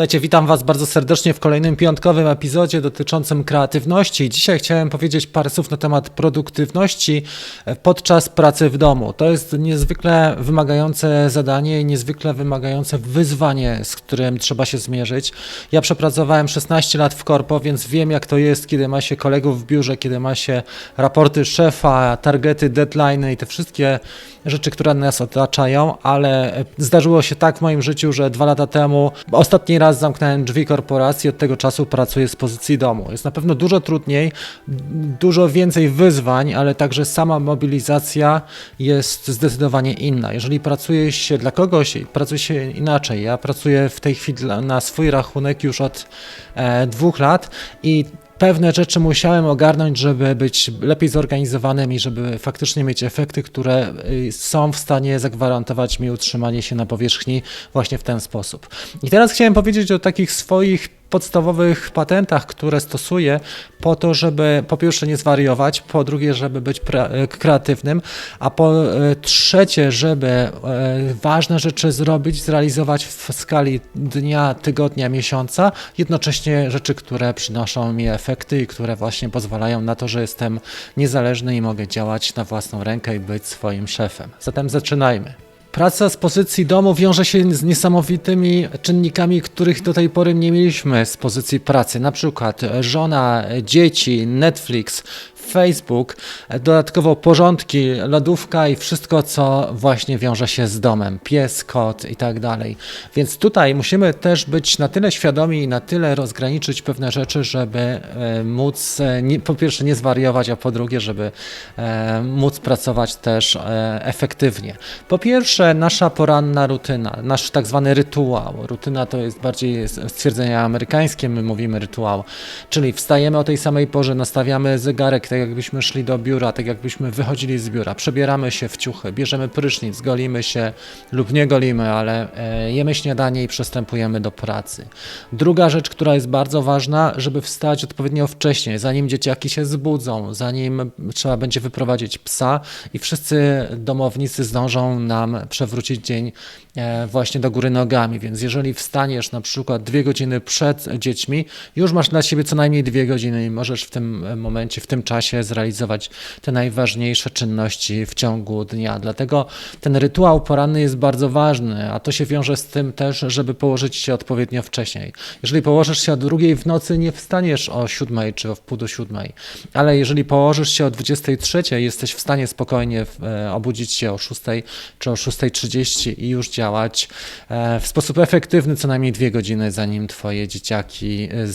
Słuchajcie, witam Was bardzo serdecznie w kolejnym piątkowym epizodzie dotyczącym kreatywności. Dzisiaj chciałem powiedzieć parę słów na temat produktywności podczas pracy w domu. To jest niezwykle wymagające zadanie i niezwykle wymagające wyzwanie, z którym trzeba się zmierzyć. Ja przepracowałem 16 lat w korpo, więc wiem jak to jest, kiedy ma się kolegów w biurze, kiedy ma się raporty szefa, targety, deadline i te wszystkie rzeczy, które nas otaczają, ale e, zdarzyło się tak w moim życiu, że dwa lata temu ostatni raz zamknąłem drzwi korporacji, od tego czasu pracuję z pozycji domu. Jest na pewno dużo trudniej, dużo więcej wyzwań, ale także sama mobilizacja jest zdecydowanie inna. Jeżeli pracuje się dla kogoś, pracuje się inaczej. Ja pracuję w tej chwili na swój rachunek już od e, dwóch lat i pewne rzeczy musiałem ogarnąć, żeby być lepiej zorganizowanym i żeby faktycznie mieć efekty, które y, są w stanie zagwarantować mi utrzymanie się na powierzchni właśnie w ten sposób. I teraz chciałem powiedzieć o takich swoich podstawowych patentach, które stosuję po to, żeby po pierwsze nie zwariować, po drugie, żeby być kreatywnym, a po e, trzecie, żeby e, ważne rzeczy zrobić, zrealizować w skali dnia, tygodnia, miesiąca, jednocześnie rzeczy, które przynoszą mi efekty i które właśnie pozwalają na to, że jestem niezależny i mogę działać na własną rękę i być swoim szefem. Zatem zaczynajmy. Praca z pozycji domu wiąże się z niesamowitymi czynnikami, których do tej pory nie mieliśmy z pozycji pracy. Na przykład żona, dzieci, Netflix, Facebook, dodatkowo porządki, lodówka i wszystko, co właśnie wiąże się z domem, pies, kot i tak dalej. Więc tutaj musimy też być na tyle świadomi i na tyle rozgraniczyć pewne rzeczy, żeby e, móc e, nie, po pierwsze nie zwariować, a po drugie, żeby e, móc pracować też efektywnie. Po pierwsze, nasza poranna rutyna, nasz tak zwany rytuał. Rutyna to jest bardziej stwierdzenie amerykańskie, my mówimy rytuał, czyli wstajemy o tej samej porze, nastawiamy zegarek, tak jakbyśmy szli do biura, tak jakbyśmy wychodzili z biura, przebieramy się w ciuchy, bierzemy prysznic, golimy się lub nie golimy, ale e, jemy śniadanie i przystępujemy do pracy. Druga rzecz, która jest bardzo ważna, żeby wstać odpowiednio wcześnie, zanim dzieciaki się zbudzą, zanim trzeba będzie wyprowadzić psa i wszyscy domownicy zdążą nam przewrócić dzień właśnie do góry nogami. Więc jeżeli wstaniesz na przykład dwie godziny przed dziećmi, już masz dla siebie co najmniej dwie godziny i możesz w tym e, momencie, w tym czasie zrealizować te najważniejsze czynności w ciągu dnia. Dlatego ten rytuał poranny jest bardzo ważny, a to się wiąże z tym też, żeby położyć się odpowiednio wcześniej. Jeżeli położysz się o drugiej w nocy, nie wstaniesz o siódmej czy o wpół do siódmej, ale jeżeli położysz się o 23, jesteś w stanie spokojnie e, obudzić się o 6 czy o 6.30 i już działać e, w sposób efektywny co najmniej dwie godziny, zanim twoje dzieciaki e,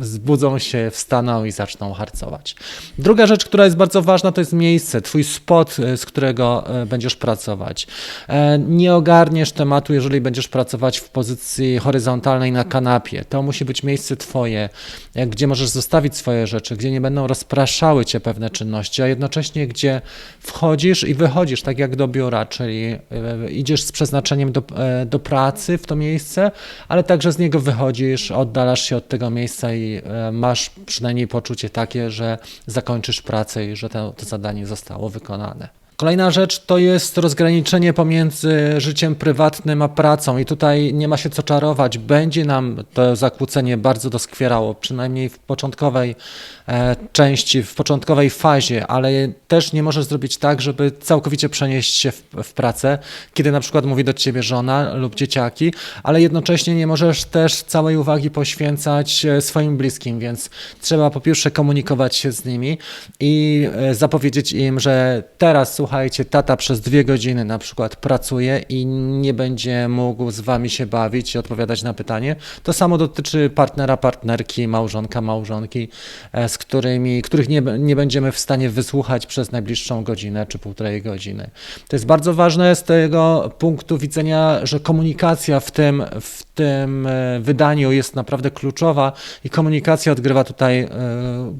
zbudzą się, wstaną i zaczną harcować. Druga rzecz, która jest bardzo ważna, to jest miejsce, twój spot, e, z którego będziesz pracować. Nie ogarniesz tematu, jeżeli będziesz pracować w pozycji horyzontalnej na kanapie. To musi być miejsce twoje, gdzie możesz zostawić swoje rzeczy, gdzie nie będą rozpraszały cię pewne czynności, a jednocześnie gdzie wchodzisz i wychodzisz, tak jak do biura, czyli idziesz z przeznaczeniem do, e, do pracy w to miejsce, ale także z niego wychodzisz, oddalasz się od tego miejsca i e, masz przynajmniej poczucie takie, że zakończysz pracę i że to, to zadanie zostało wykonane. Kolejna rzecz to jest rozgraniczenie pomiędzy życiem prywatnym a pracą, i tutaj nie ma się co czarować. Będzie nam to zakłócenie bardzo doskwierało, przynajmniej w początkowej e, części, w początkowej fazie, ale też nie możesz zrobić tak, żeby całkowicie przenieść się w, w pracę, kiedy na przykład mówi do ciebie żona lub dzieciaki, ale jednocześnie nie możesz też całej uwagi poświęcać e, swoim bliskim, więc trzeba po pierwsze komunikować się z nimi i e, zapowiedzieć im, że teraz słuchajcie, tata przez dwie godziny na przykład pracuje i nie będzie mógł z wami się bawić i odpowiadać na pytanie. To samo dotyczy partnera, partnerki, małżonka, małżonki, e, z którymi, których nie, nie będziemy w stanie wysłuchać przez najbliższą godzinę czy półtorej godziny. To jest bardzo ważne z tego punktu widzenia, że komunikacja w tym, w tym e, wydaniu jest naprawdę kluczowa i komunikacja odgrywa tutaj e,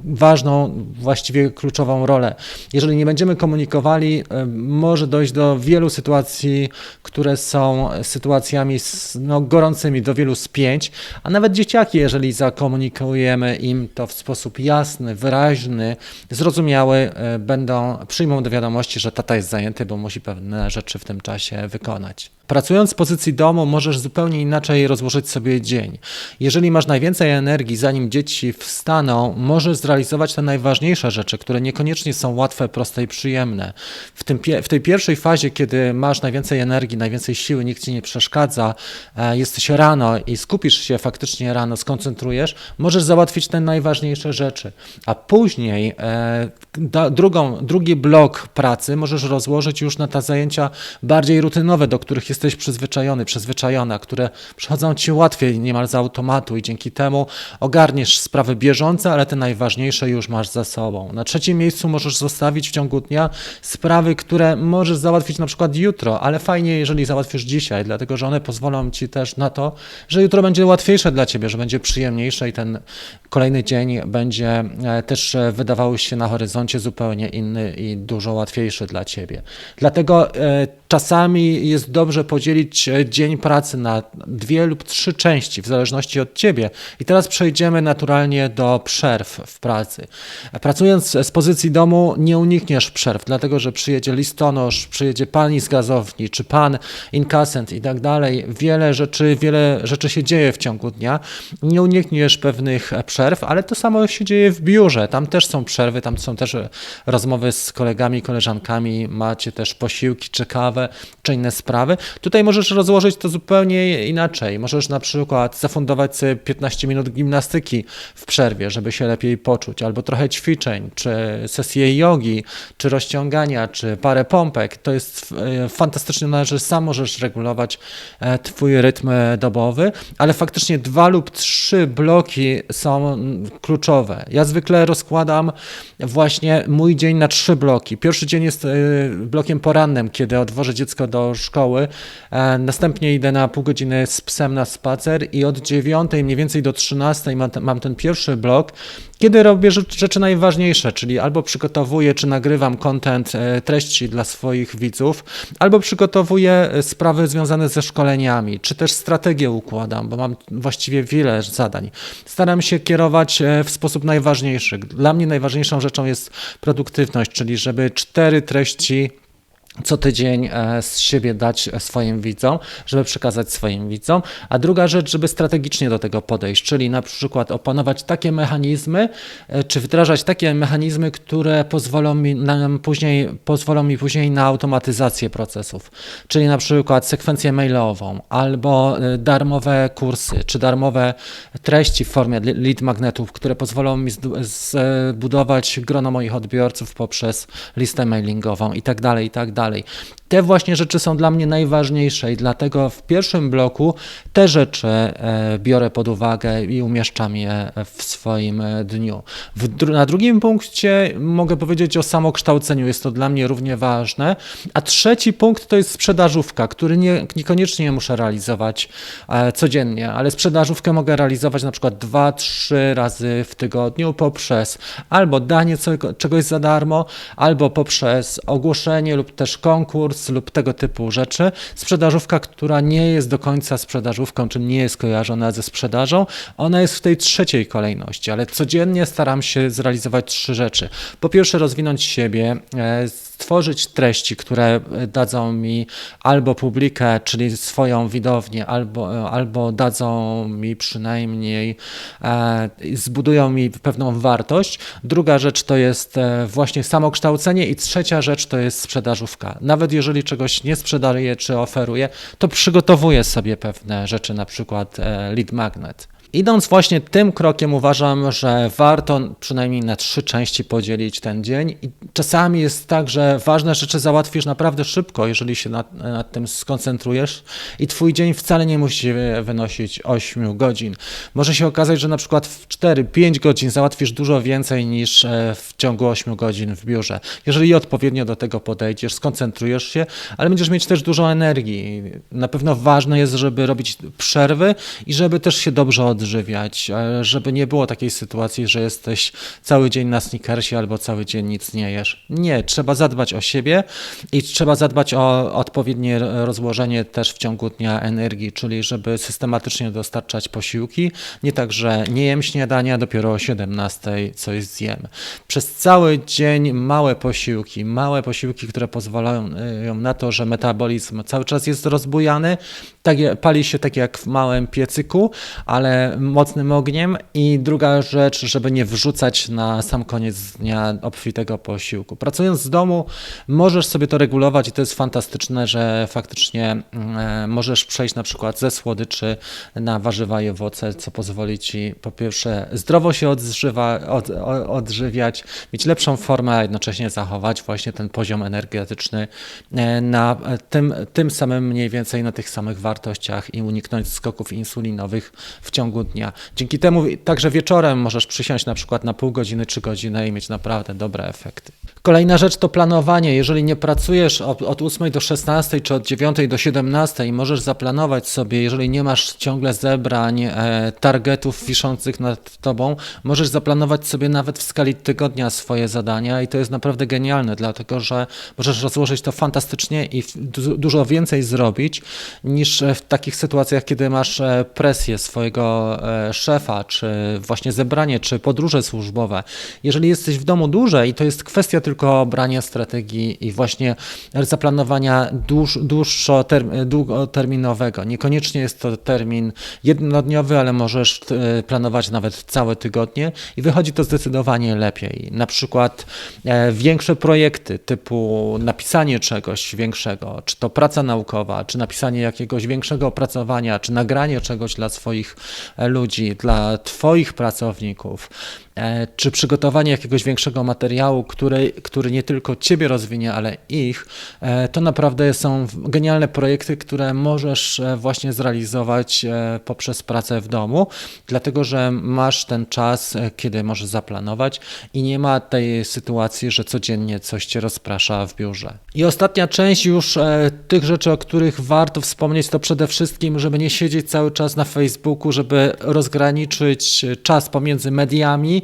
ważną, właściwie kluczową rolę. Jeżeli nie będziemy komunikowali, e, może dojść do wielu sytuacji, które są sytuacjami no, gorącymi, do wielu spięć, a nawet dzieciaki, jeżeli zakomunikujemy im to w sposób jasny, wyraźny, zrozumiały, e, będą, przyjmą do wiadomości, że tata jest zajęty, bo musi pewne rzeczy w tym czasie wykonać. Pracując z pozycji domu, możesz zupełnie inaczej rozłożyć sobie dzień. Jeżeli masz najwięcej energii, zanim dzieci wstaną, możesz zrealizować te najważniejsze rzeczy, które niekoniecznie są łatwe, proste i przyjemne. W, tym, w tej pierwszej fazie, kiedy masz najwięcej energii, najwięcej siły, nikt ci nie przeszkadza, e, jesteś rano i skupisz się faktycznie rano, skoncentrujesz, możesz załatwić te najważniejsze rzeczy. A później e, da, drugą, drugi blok pracy możesz rozłożyć już na te zajęcia bardziej rutynowe, do których jesteś przyzwyczajony, przyzwyczajona, które przychodzą ci łatwiej niemal z automatu i dzięki temu ogarniesz sprawy bieżące, ale te najważniejsze już masz za sobą. Na trzecim miejscu możesz zostawić w ciągu dnia sprawy, które możesz załatwić na przykład jutro, ale fajnie, jeżeli załatwisz dzisiaj, dlatego że one pozwolą ci też na to, że jutro będzie łatwiejsze dla ciebie, że będzie przyjemniejsze i ten kolejny dzień będzie e, też e, wydawał się na horyzoncie zupełnie inny i dużo łatwiejszy dla ciebie. Dlatego e, czasami jest dobrze podzielić dzień pracy na dwie lub trzy części, w zależności od ciebie. I teraz przejdziemy naturalnie do przerw w pracy. Pracując z pozycji domu, nie unikniesz przerw, dlatego że przyjedzie listonosz, przyjedzie pani z gazowni, czy pan inkasent i tak dalej. Wiele rzeczy, wiele rzeczy się dzieje w ciągu dnia. Nie unikniesz pewnych przerw, ale to samo się dzieje w biurze. Tam też są przerwy, tam są też rozmowy z kolegami, koleżankami, macie też posiłki czy kawę, czy inne sprawy. Tutaj możesz rozłożyć to zupełnie inaczej. Możesz na przykład zafundować sobie 15 minut gimnastyki w przerwie, żeby się lepiej poczuć, albo trochę ćwiczeń, czy sesję jogi, czy rozciągania, czy parę pompek. To jest e, fantastyczne, że sam możesz regulować e, Twój rytm dobowy, ale faktycznie dwa lub trzy bloki są kluczowe. Ja zwykle rozkładam właśnie mój dzień na trzy bloki. Pierwszy dzień jest e, blokiem porannym, kiedy odwożę dziecko do szkoły. Następnie idę na pół godziny z psem na spacer i od 9 mniej więcej do 13 mam ten, pierwszy blok, kiedy robię rzeczy najważniejsze, czyli albo przygotowuję czy nagrywam content, e, treści dla swoich widzów, albo przygotowuję e, sprawy związane ze szkoleniami, czy też strategię układam, bo mam właściwie wiele zadań. Staram się kierować e, w sposób najważniejszy. Dla mnie najważniejszą rzeczą jest produktywność, czyli żeby cztery treści co tydzień e, z siebie dać swoim widzom, żeby przekazać swoim widzom, a druga rzecz, żeby strategicznie do tego podejść, czyli na przykład opanować takie mechanizmy, e, czy wdrażać takie mechanizmy, które pozwolą mi nam później, pozwolą mi później na automatyzację procesów, czyli na przykład sekwencję mailową, albo e, darmowe kursy, czy darmowe treści w formie lead magnetów, które pozwolą mi zbudować grono moich odbiorców poprzez listę mailingową i tak dalej, i tak dalej dalej. Te właśnie rzeczy są dla mnie najważniejsze i dlatego w pierwszym bloku te rzeczy e, biorę pod uwagę i umieszczam je w swoim e, dniu. na drugim punkcie mogę powiedzieć o samokształceniu, jest to dla mnie równie ważne. A trzeci punkt to jest sprzedażówka, który nie, niekoniecznie muszę realizować e, codziennie, ale sprzedażówkę mogę realizować na przykład dwa, trzy razy w tygodniu poprzez albo danie czegoś za darmo, albo poprzez ogłoszenie lub też konkurs lub tego typu rzeczy. Sprzedażówka, która nie jest do końca sprzedażówką, czy nie jest kojarzona ze sprzedażą, ona jest w tej trzeciej kolejności, ale codziennie staram się zrealizować trzy rzeczy. Po pierwsze, rozwinąć siebie, e, stworzyć treści, które dadzą mi albo publikę, czyli swoją widownię, albo, albo dadzą mi przynajmniej, e, zbudują mi pewną wartość. Druga rzecz to jest e, właśnie samokształcenie i trzecia rzecz to jest sprzedażówka. Nawet jeżeli czegoś nie sprzedaję czy oferuję, to przygotowuję sobie pewne rzeczy, na przykład e, lead magnet. Idąc właśnie tym krokiem, uważam, że warto przynajmniej na trzy części podzielić ten dzień. I czasami jest tak, że ważne rzeczy załatwisz naprawdę szybko, jeżeli się nad, nad tym skoncentrujesz, i twój dzień wcale nie musi wynosić 8 godzin. Może się okazać, że na przykład w 4-5 godzin załatwisz dużo więcej niż e, w ciągu 8 godzin w biurze. Jeżeli odpowiednio do tego podejdziesz, skoncentrujesz się, ale będziesz mieć też dużo energii. Na pewno ważne jest, żeby robić przerwy i żeby też się dobrze odżywiać odżywiać, e, żeby nie było takiej sytuacji, że jesteś cały dzień na sneakersie albo cały dzień nic nie jesz. Nie, trzeba zadbać o siebie i trzeba zadbać o odpowiednie rozłożenie też w ciągu dnia energii, czyli żeby systematycznie dostarczać posiłki, nie tak, że nie jem śniadania, dopiero o 17 coś zjem. Przez cały dzień małe posiłki, małe posiłki, które pozwalają e, na to, że metabolizm cały czas jest rozbujany, tak, pali się tak jak w małym piecyku, ale mocnym ogniem i druga rzecz, żeby nie wrzucać na sam koniec dnia obfitego posiłku. Pracując z domu możesz sobie to regulować i to jest fantastyczne, że faktycznie e, możesz przejść na przykład ze słodyczy na warzywa i owoce, co pozwoli ci po pierwsze zdrowo się odżywa, od, odżywiać, mieć lepszą formę, a jednocześnie zachować właśnie ten poziom energetyczny e, na tym, tym samym mniej więcej na tych samych wartościach i uniknąć skoków insulinowych w ciągu dnia. Dzięki temu także wieczorem możesz przysiąść na przykład na pół godziny czy godzinę i mieć naprawdę dobre efekty. Kolejna rzecz to planowanie. Jeżeli nie pracujesz od, od 8 do 16 czy od 9 do 17 i możesz zaplanować sobie, jeżeli nie masz ciągle zebrań, e, targetów wiszących nad tobą, możesz zaplanować sobie nawet w skali tygodnia swoje zadania i to jest naprawdę genialne, dlatego że możesz rozłożyć to fantastycznie i dużo więcej zrobić niż w takich sytuacjach, kiedy masz e, presję swojego e, szefa, czy właśnie zebranie, czy podróże służbowe. Jeżeli jesteś w domu dłużej, to jest kwestia tylko obrania strategii i właśnie zaplanowania dłuż, długoterminowego. Niekoniecznie jest to termin jednodniowy, ale możesz e, planować nawet całe tygodnie i wychodzi to zdecydowanie lepiej. Na przykład większe projekty typu napisanie czegoś większego, czy to praca naukowa, czy napisanie jakiegoś większego opracowania, czy nagranie czegoś dla swoich e, ludzi, dla Twoich pracowników, E, czy przygotowanie jakiegoś większego materiału, który, który nie tylko Ciebie rozwinie, ale ich, e, to naprawdę są genialne projekty, które możesz e, właśnie zrealizować poprzez pracę w domu, dlatego że masz ten czas, kiedy możesz zaplanować i nie ma tej sytuacji, że codziennie coś Cię rozprasza w biurze. I ostatnia część już tych rzeczy, o których warto wspomnieć, to przede wszystkim, żeby nie siedzieć cały czas na Facebooku, żeby rozgraniczyć czas pomiędzy mediami,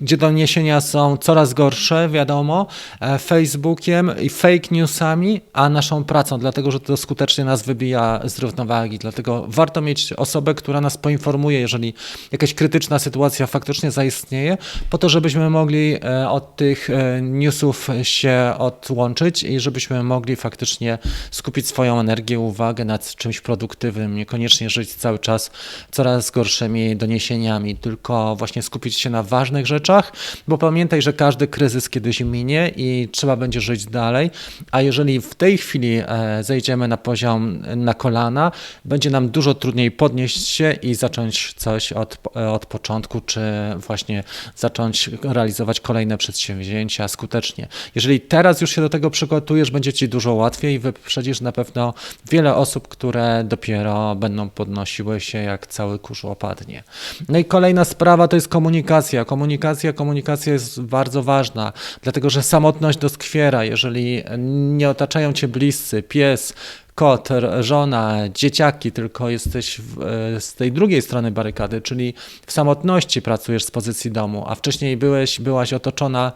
gdzie doniesienia są coraz gorsze, wiadomo, e, Facebookiem i fake newsami, a naszą pracą, dlatego że to skutecznie nas wybija z równowagi. Dlatego warto mieć osobę, która nas poinformuje, jeżeli jakaś krytyczna sytuacja faktycznie zaistnieje, po to, żebyśmy mogli e, od tych e, newsów się odłączyć i żebyśmy mogli faktycznie skupić swoją energię, uwagę nad czymś produktywnym, niekoniecznie żyć cały czas coraz gorszymi doniesieniami, tylko właśnie skupić się na ważnych rzeczach, bo pamiętaj, że każdy kryzys kiedyś minie i trzeba będzie żyć dalej, a jeżeli w tej chwili e, zejdziemy na poziom na kolana, będzie nam dużo trudniej podnieść się i zacząć coś od, e, od początku, czy właśnie zacząć realizować kolejne przedsięwzięcia skutecznie. Jeżeli teraz już się do tego przygotujesz, będzie Ci dużo łatwiej i wyprzedzisz na pewno wiele osób, które dopiero będą podnosiły się, jak cały kurz opadnie. No i kolejna sprawa to jest komunikacja komunikacja. Komunikacja jest bardzo ważna, dlatego że samotność doskwiera, jeżeli nie otaczają cię bliscy, pies, kot, żona, dzieciaki, tylko jesteś w, e, z tej drugiej strony barykady, czyli w samotności pracujesz z pozycji domu, a wcześniej byłeś, byłaś otoczona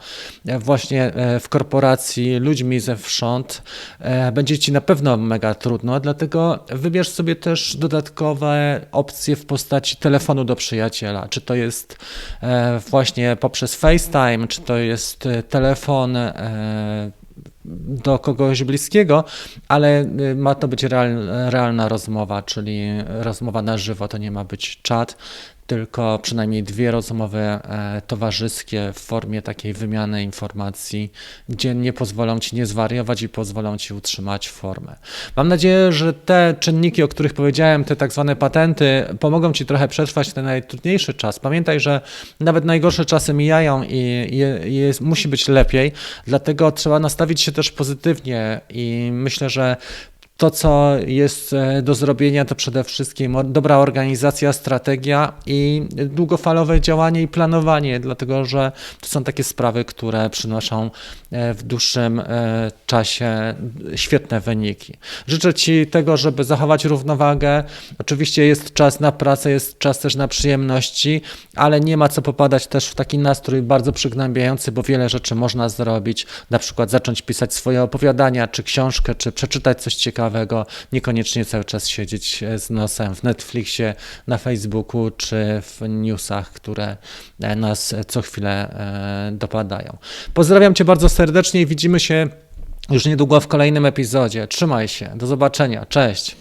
e, właśnie e, w korporacji ludźmi zewsząd, będzie ci na pewno mega trudno, dlatego wybierz sobie też dodatkowe opcje w postaci telefonu do przyjaciela, czy to jest właśnie poprzez FaceTime, czy to jest telefon do kogoś bliskiego, ale y, ma to być real, realna rozmowa, czyli rozmowa na żywo, to nie ma być czat, tylko przynajmniej dwie rozmowy e, towarzyskie w formie takiej wymiany informacji, gdzie nie pozwolą ci nie zwariować i pozwolą ci utrzymać formę. Mam nadzieję, że te czynniki, o których powiedziałem, te tak zwane patenty, pomogą ci trochę przetrwać ten najtrudniejszy czas. Pamiętaj, że nawet najgorsze czasy mijają i jest, musi być lepiej, dlatego trzeba nastawić się też pozytywnie i myślę, że To, co jest e, do zrobienia, to przede wszystkim dobra organizacja, strategia i długofalowe działanie i planowanie, dlatego że to są takie sprawy, które przynoszą e, w dłuższym e, czasie świetne wyniki. Życzę Ci tego, żeby zachować równowagę. Oczywiście jest czas na pracę, jest czas też na przyjemności, ale nie ma co popadać też w taki nastrój bardzo przygnębiający, bo wiele rzeczy można zrobić, na przykład zacząć pisać swoje opowiadania, czy książkę, czy przeczytać coś ciekawego, niekoniecznie cały czas siedzieć e, z nosem w Netflixie, na Facebooku, czy w newsach, które e, nas co chwilę e, dopadają. Pozdrawiam Cię bardzo serdecznie i widzimy się już niedługo w kolejnym epizodzie. Trzymaj się, do zobaczenia, cześć.